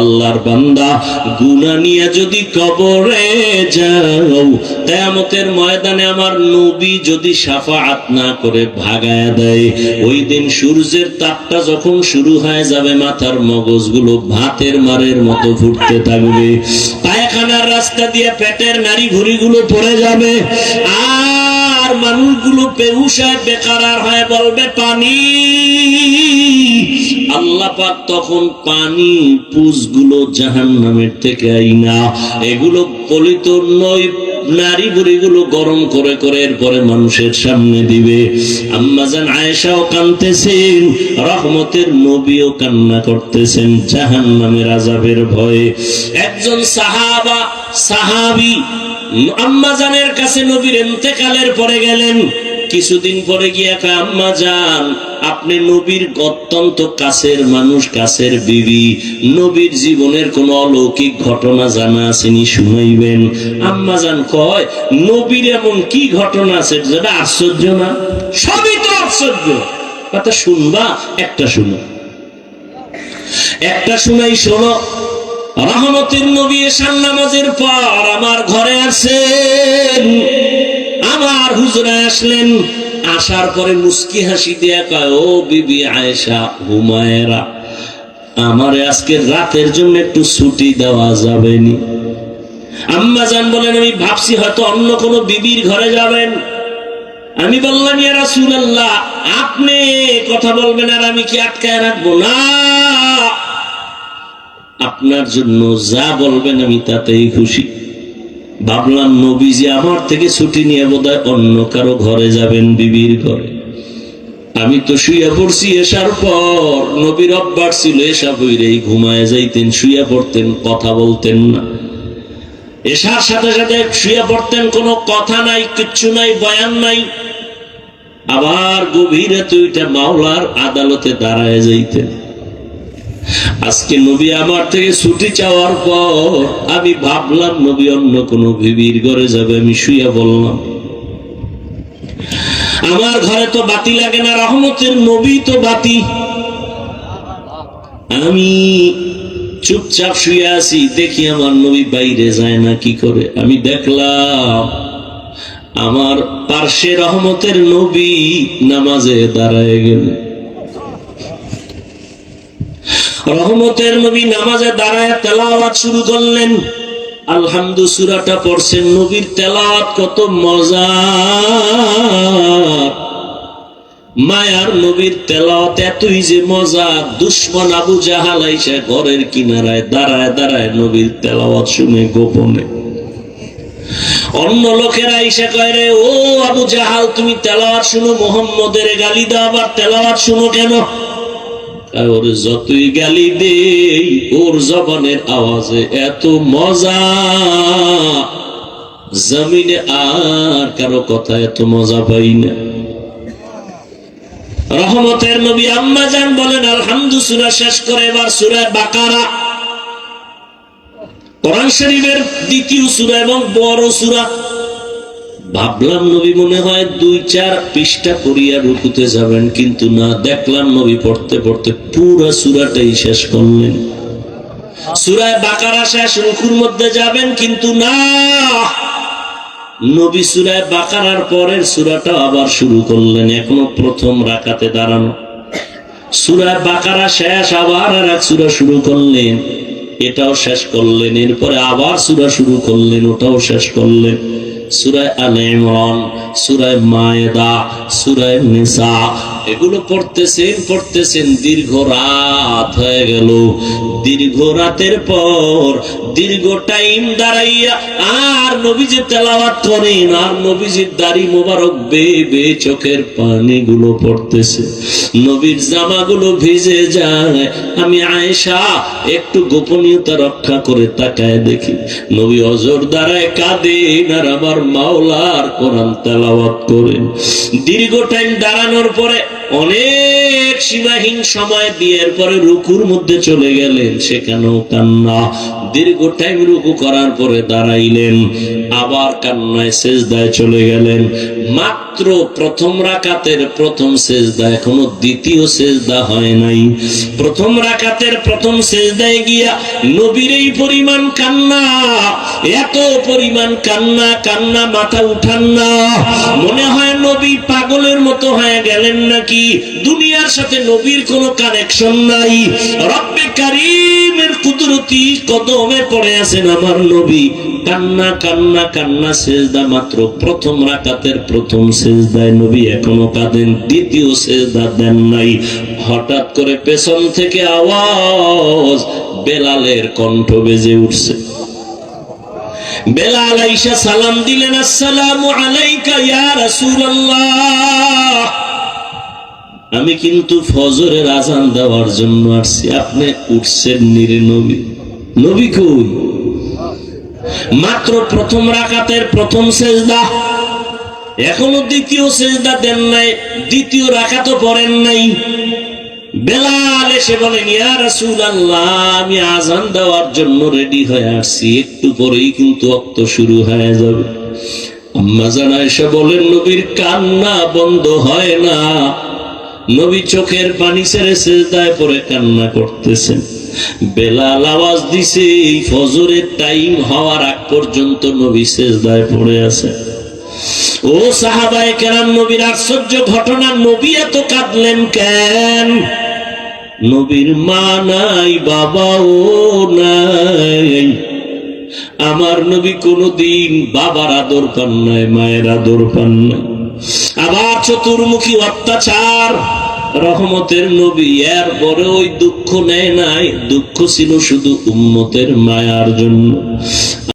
আল্লাহর বান্দা গুনা নিয়ে যদি কবরে যাও, কেয়ামতের ময়দানে আমার নবী যদি সাফাআত না করে ভাগায় দেয়, ওই দিন সূর্যের তাপটা যখন শুরু হয়ে যাবে, মাথার মগজগুলো ভাতের মারের মতো ফুটতে থাকবে, পায়খানার রাস্তা দিয়ে পেটের নারী ভুড়িগুলো পড়ে যাবে, আর মানুষগুলো বেহুশায়, বেকার হয়ে, বলবে, পানি আল্লাহ তখন পানি পুজগুলো জাহান নামের থেকে আইনা। এগুলো পলিত নয় গরম করে করে এরপরে মানুষের সামনে দিবে। আম্মাজান আয়েশাও কানতেছেন রহমতের কান্না করতেছেন জাহান নামের ভয়ে। একজন সাহাবা, সাহাবি আম্মাজানের কাছে নবীর এন্তেকালের পরে গেলেন। কিছুদিন পরে গিয়ে কয়, আম্মা যান আপনি নবীর অত্যন্ত কাছের মানুষ কাছের বিবি। নবীর জীবনের কোন অলৌকিক ঘটনা জানা আসেনি শুনাইবেন। আম্মা যান কয় নবীর এমন কি ঘটনা আছে যেটা আশ্চর্য না? সবই তো আশ্চর্য। কথা শুনবা একটা শুনো। একটা শুনাই শোনো রহমতের নবী এসান নামাজের পর আমার ঘরে আসেন। আমার আসলেন, আসার পরে মুস্কি হাসি দিয়া কয় ও বিবি আয়েশা, হুমায়েরা, আমারে আজকে রাতের জন্য একটু ছুটি দেওয়া যাবে নি আম্মা জান বলেন, আমি ভাবছি হয়তো অন্য কোনো বিবির ঘরে যাবেন। আমি বললাম, ইয়া রাসূলুল্লাহ, আপনি কথা বলবেন আর আমি কি আটকায় রাখব? না, আপনার জন্য যা বলবেন আমি তাতেই খুশি। ভাবলাম, নবীজি আমার থেকে ছুটি নিয়ে বোধহয় অন্য কারও ঘরে যাবেন বিবির ঘরে। আমি তো শুয়ে পড়ছি এসার পর। নবীর অভ্যাস ছিল এসা বইরেই ঘুমায় যাইতেন শুয়ে পড়তেন, কথা বলতেন না। এসার সাথে সাথে শুয়ে পড়তেন, কোনো কথা নাই, কিচ্ছু নাই, বয়ান নাই। আবার গভীরে তুইটা মাওলার আদালতে দাঁড়ায় যাইতেন। আজকে নবী আমার থেকে ছুটি চাওয়ার পর আমি ভাবলাম, নবী, অন্য কোন বিবির ঘরে যাবে। আমি শুয়ে বললাম, আমার ঘরে তো বাতি লাগে না, রহমতের নবী তো বাতি। আমি চুপচাপ শুয়ে আছি, দেখি আমার নবী বাইরে যায় না, কি করে? আমি দেখলাম, আমার পার্শ্বে রহমতের নবী নামাজে দাঁড়ায় গেলেন। রহমতের নবী নামাজে দাঁড়ায় তেলাওয়াত শুরু করলেন। আলহামদু সুরাটা পড়ছেন, নবীর তেলাওয়াত কত মজা। মায়ার নবীর তেলাওয়াত এতই যে মজা, দুশ্মন আবু জাহাল আইসা ঘরের কিনারায় দাঁড়ায় দাঁড়ায় নবীর তেলাওয়াত শুনে গোপনে। অন্য লোকেরা এসে কয় রে, ও আবু জাহাল, তুমি তেলাওয়াত শুনো, মোহাম্মদের গালি দাও, আবার তেলাওয়াত শুনো কেন? ওর যতই গালি দেই, ওর জবানের আওয়াজে এত মজা। জমিনে আর কারও কথা এত মজা পাই না। রহমতের নবী আম্মা জান বলেন আলহামদু সুরা শেষ করে এবার সুরায় বাকারা। কোরআন শরীফের দ্বিতীয় সুরা এবং বড় সুরা ভাবলাম নবী মনে হয় দুই চার পৃষ্ঠা পড়িয়া রুকুতে যাবেন, কিন্তু না, দেখলাম নবী পড়তে পড়তে পুরা সুরাটাই শেষ করলেন। সুরায় বাকারা শেষ, রুকুর মধ্যে যাবেন, কিন্তু না, নবী সুরায় বাকারার পরের সুরাটা আবার শুরু করলেন, এখনও প্রথম রাকাতে দাঁড়ানো। সুরায় বাকারা শেষ, আবার আর এক সুরা শুরু করলেন, এটাও শেষ করলেন, এরপরে আবার সুরা শুরু করলেন, ওটাও শেষ করলেন। সুরায় আল ইমরান সুরায় মায়েদা সুরায় নিসা, এগুলো পড়তেছেন পড়তেছেন দীর্ঘ রাত হয়ে গেল। দীর্ঘ রাতের পর দীর্ঘ টাইম দাঁড়াইয়া, আর নবীজি করেন, আর নবীজির দাড়ি মোবারক চোখের পানিগুলো পড়তেছে। নবীর জামাগুলো ভিজে যায়। আমি আয়েশা, একটু গোপনীয়তা রক্ষা করে তাকায় দেখি। নবী অজর দ্বারায় কাঁদেন আর আমার মাওলার কোরআন তেলাওয়াত করেন। দীর্ঘ টাইম দাঁড়ানোর পরে অনেক সীমাহীন সময় বিয়ের পরে রুকুর মধ্যে চলে গেলেন। সেখানেও কান্না। দীর্ঘ টাইম রুকু করার পরে দাঁড়াইলেন। আবার কান্নায় শেষদায় চলে গেলেন। মাত্র প্রথম রাকাতের প্রথম শেষদা এখনও দ্বিতীয় শেষদা হয় নাই। প্রথম রাকাতের প্রথম শেষদায় গিয়া নবীর এই পরিমাণ কান্না, এত পরিমাণ কান্না কান্না মাথা উঠান না। মনে হয় নবী পাগলের মতো হয়ে গেলেন নাকি? দুনিয়ার সাথে নবীর কোনো কানেকশন নাই। রব্বে কারিমের কুদরতি কদমে পড়ে আছেন আমার নবী। কান্না কান্না কান্না সেজদা মাত্র। প্রথম রাকাতের প্রথম সেজদায় নবী এখনও কাঁদেন। দ্বিতীয় সেজদা দেন নাই। হঠাৎ করে পেছন থেকে আওয়াজ বেলালের কণ্ঠ বেজে উঠছে। বেলাল আইসা সালাম দিলেন আলাইকা আমি কিন্তু ফজরের আজান দেওয়ার জন্য আসছি। আপনি উঠছেন নিরে নবী। নবী কই? মাত্র প্রথম রাকাতের প্রথম সেজদা। এখনও দ্বিতীয় সেজদা দেন নাই, দ্বিতীয় রাকাতও পড়েন নাই। বেলাল এসে বলেন, ইয়া রাসূলুল্লাহ, আমি আজান দেওয়ার জন্য রেডি হয়ে আসছি। একটু পরেই কিন্তু অক্ত শুরু হয়ে যাবে। আম্মা জানা এসে বলেন, নবীর কান্না বন্ধ হয় না। নবী চোখের পানি ছেড়ে সেজদায় পরে কান্না করতেছেন। বেলাল আওয়াজ দিছে, এই ফজরের টাইম হওয়ার আগ পর্যন্ত নবী সেজদায় পড়ে আছে। ও সাহাবায়ে কেরাম নবীর আশ্চর্য ঘটনা, নবী এত কাঁদলেন কেন? নবীর মা নাই, বাবাও নাই। আমার নবী কোনদিন বাবার আদর পান নাই, মায়ের আদর পান নাই। আবার চতুর্মুখী অত্যাচার, রহমতের নবী এর পরে ওই দুঃখ নেয় নাই। দুঃখ ছিল শুধু উম্মতের মায়ার জন্য।